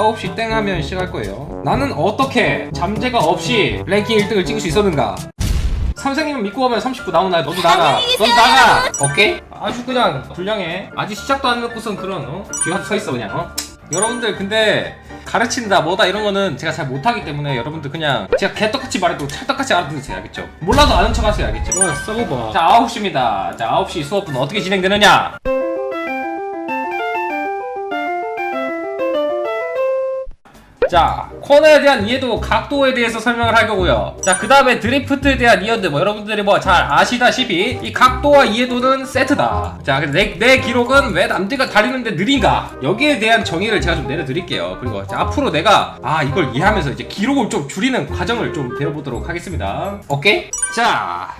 9시 땡 하면 시작할 거예요. 나는 어떻게 잠재가 없이 랭킹 1등을 찍을 수 있었는가? 선생님은 믿고 오면 39 나오나 너도 나가 너도 나가 오케이? 아주 그냥 불량해 아직 시작도 안 했고선 그런 어? 뒤에 서 있어 그냥 어? 여러분들 근데 가르친다 뭐다 이런 거는 제가 잘 못하기 때문에 여러분들 그냥 제가 개떡같이 말해도 찰떡같이 알아들으세요 알겠죠? 몰라도 아는 척 하세요 알겠죠? 어 써봐봐 자 9시입니다 자 9시 수업은 어떻게 진행되느냐 자 코너에 대한 이해도 각도에 대해서 설명을 할 거고요. 자그 다음에 드리프트에 대한 이해도 뭐 여러분들이 뭐 잘 아시다시피 이 각도와 이해도는 세트다. 자 내, 내 기록은 왜 남들과 다르는데 느린가? 여기에 대한 정의를 제가 좀 내려드릴게요. 그리고 자, 앞으로 내가 아 이걸 이해하면서 이제 기록을 좀 줄이는 과정을 좀 배워보도록 하겠습니다. 오케이? 자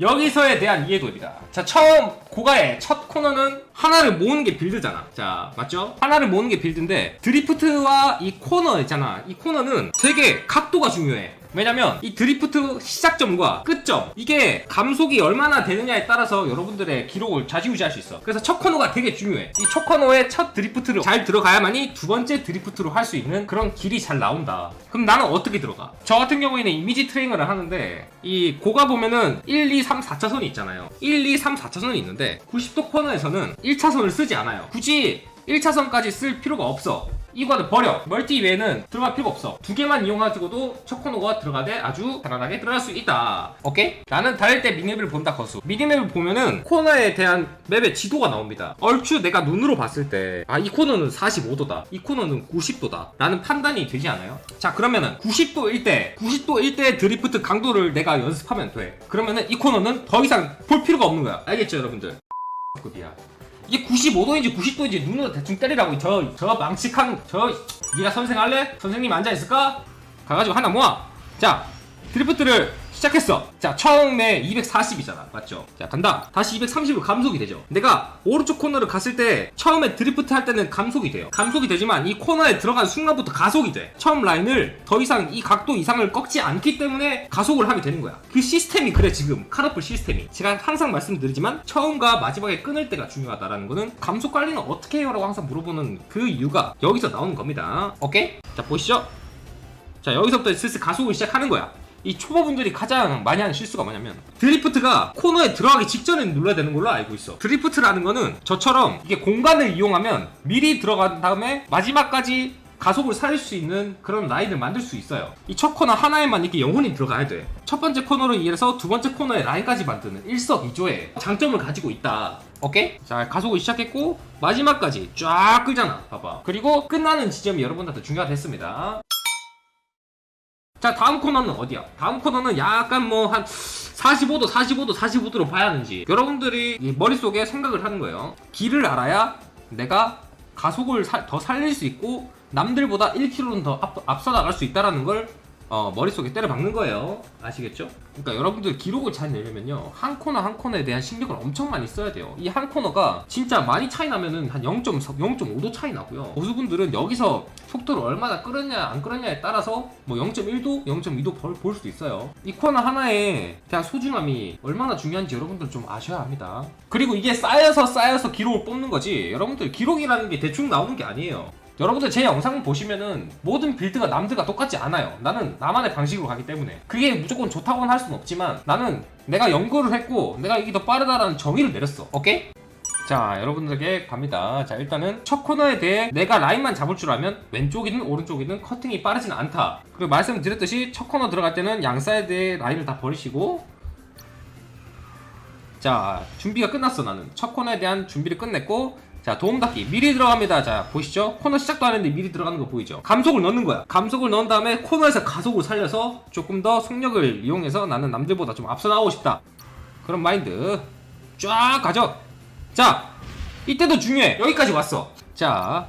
여기서에 대한 이해도입니다. 자, 처음 고가의 첫 코너는 하나를 모으는 게 빌드잖아. 자, 맞죠? 하나를 모으는 게 빌드인데 드리프트와 이 코너 있잖아. 이 코너는 되게 각도가 중요해. 왜냐면 이 드리프트 시작점과 끝점 이게 감속이 얼마나 되느냐에 따라서 여러분들의 기록을 좌지우지할 수 있어. 그래서 첫 코너가 되게 중요해. 이 첫 코너에 첫 드리프트를 잘 들어가야만이 두 번째 드리프트로 할 수 있는 그런 길이 잘 나온다. 그럼 나는 어떻게 들어가? 저 같은 경우에는 이미지 트레이너를 하는데 이 고가 보면은 1, 2, 3, 4차선이 있잖아요. 1, 2, 3, 4차선이 있는데 90도 코너에서는 1차선을 쓰지 않아요. 굳이 1차선까지 쓸 필요가 없어 이거는 버려. 멀티 외에는 들어갈 필요가 없어. 두 개만 이용하고도 첫 코너가 들어가되 아주 편안하게 들어갈 수 있다. 오케이? 나는 달릴 때 미니맵을 본다 거수. 미니맵을 보면은 코너에 대한 맵의 지도가 나옵니다. 얼추 내가 눈으로 봤을 때 아 이 코너는 45도다. 이 코너는 90도다. 라는 판단이 되지 않아요? 자 그러면은 90도일 때 90도일 때 드리프트 강도를 내가 연습하면 돼. 그러면은 이 코너는 더 이상 볼 필요가 없는 거야. 알겠죠 여러분들? 급이야 이게 95도인지 90도인지 눈으로 대충 때리라고 저, 저 망측한 저 네가 선생 할래? 선생님 앉아 있을까? 가가지고 하나 모아 자 드리프트를 시작했어. 자 처음에 240이잖아. 맞죠? 자 간다. 다시 230으로 감속이 되죠. 내가 오른쪽 코너를 갔을 때 처음에 드리프트 할 때는 감속이 돼요. 감속이 되지만 이 코너에 들어간 순간부터 가속이 돼. 처음 라인을 더 이상 이 각도 이상을 꺾지 않기 때문에 가속을 하게 되는 거야. 그 시스템이 그래 지금. 카라풀 시스템이. 제가 항상 말씀드리지만 처음과 마지막에 끊을 때가 중요하다라는 거는 감속 관리는 어떻게 해요? 라고 항상 물어보는 그 이유가 여기서 나오는 겁니다. 오케이? 자 보시죠. 자 여기서부터 슬슬 가속을 시작하는 거야 이 초보분들이 가장 많이 하는 실수가 뭐냐면 드리프트가 코너에 들어가기 직전에 눌러야 되는 걸로 알고 있어. 드리프트라는 거는 저처럼 이게 공간을 이용하면 미리 들어간 다음에 마지막까지 가속을 살릴 수 있는 그런 라인을 만들 수 있어요. 이 첫 코너 하나에만 이렇게 영혼이 들어가야 돼첫 번째 코너로 이어서 두 번째 코너에 라인까지 만드는 일석이조의 장점을 가지고 있다. 오케이? 자 가속을 시작했고 마지막까지 쫙 끌잖아. 봐봐. 그리고 끝나는 지점이 여러분들한테 중요하다 했습니다 자 다음 코너는 어디야? 다음 코너는 약간 뭐 한 45도 45도 45도로 봐야 하는지 여러분들이 이 머릿속에 생각을 하는 거예요 길을 알아야 내가 가속을 사- 더 살릴 수 있고 남들보다 1km는 더 앞, 앞서 나갈 수 있다라는 걸 어, 머릿속에 때려 박는 거예요. 아시겠죠? 그러니까 여러분들 기록을 잘 내려면요. 한 코너 한 코너에 대한 신경을 엄청 많이 써야 돼요. 이 한 코너가 진짜 많이 차이 나면은 한 0.5도 차이 나고요. 고수분들은 여기서 속도를 얼마나 끌었냐 안 끌었냐에 따라서 뭐 0.1도 0.2도 볼, 볼 수도 있어요. 이 코너 하나에 대한 소중함이 얼마나 중요한지 여러분들 좀 아셔야 합니다. 그리고 이게 쌓여서 쌓여서 기록을 뽑는 거지. 여러분들 기록이라는 게 대충 나오는 게 아니에요 여러분들 제 영상 보시면은 모든 빌드가 남들과 똑같지 않아요. 나는 나만의 방식으로 가기 때문에 그게 무조건 좋다고는 할 수는 없지만 나는 내가 연구를 했고 내가 이게 더 빠르다라는 정의를 내렸어. 오케이? 자 여러분들에게 갑니다. 자 일단은 첫 코너에 대해 내가 라인만 잡을 줄 알면 왼쪽이든 오른쪽이든 커팅이 빠르진 않다. 그리고 말씀드렸듯이 첫 코너 들어갈 때는 양 사이드의 라인을 다 버리시고 자 준비가 끝났어 나는 첫 코너에 대한 준비를 끝냈고 자 도움 닫기. 미리 들어갑니다. 자 보시죠. 코너 시작도 안 했는데 미리 들어가는 거 보이죠? 감속을 넣는 거야. 감속을 넣은 다음에 코너에서 가속을 살려서 조금 더 속력을 이용해서 나는 남들보다 좀 앞서 나가고 싶다. 그런 마인드. 쫙 가죠? 자 이때도 중요해. 여기까지 왔어. 자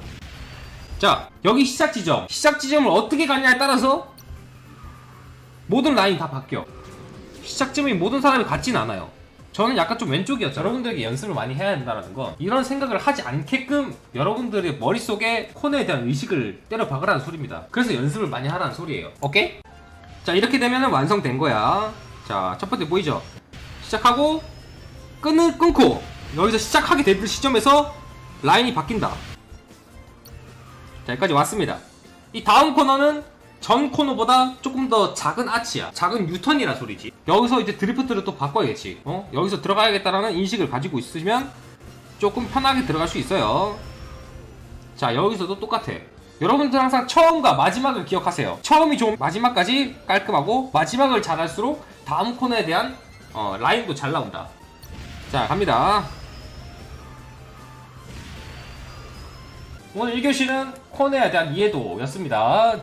자, 여기 시작 지점. 시작 지점을 어떻게 가냐에 따라서 모든 라인이 다 바뀌어. 시작점이 모든 사람이 같진 않아요. 저는 약간 좀 왼쪽이었죠. 여러분들에게 연습을 많이 해야 된다는 건 이런 생각을 하지 않게끔 여러분들의 머릿속에 코너에 대한 의식을 때려 박으라는 소리입니다. 그래서 연습을 많이 하라는 소리예요. 오케이? 자, 이렇게 되면 완성된 거야. 자, 첫 번째 보이죠? 시작하고 끊을 끊고 여기서 시작하게 될 시점에서 라인이 바뀐다. 자 여기까지 왔습니다 이 다음 코너는 전 코너보다 조금 더 작은 아치야. 작은 유턴이라 소리지. 여기서 이제 드리프트를 또 바꿔야겠지. 어? 여기서 들어가야겠다라는 인식을 가지고 있으면 조금 편하게 들어갈 수 있어요. 자 여기서도 똑같아. 여러분들 항상 처음과 마지막을 기억하세요. 처음이 좋은 마지막까지 깔끔하고 마지막을 잘할수록 다음 코너에 대한 어, 라인도 잘 나온다. 자 갑니다. 오늘 1교시는 코너에 대한 이해도였습니다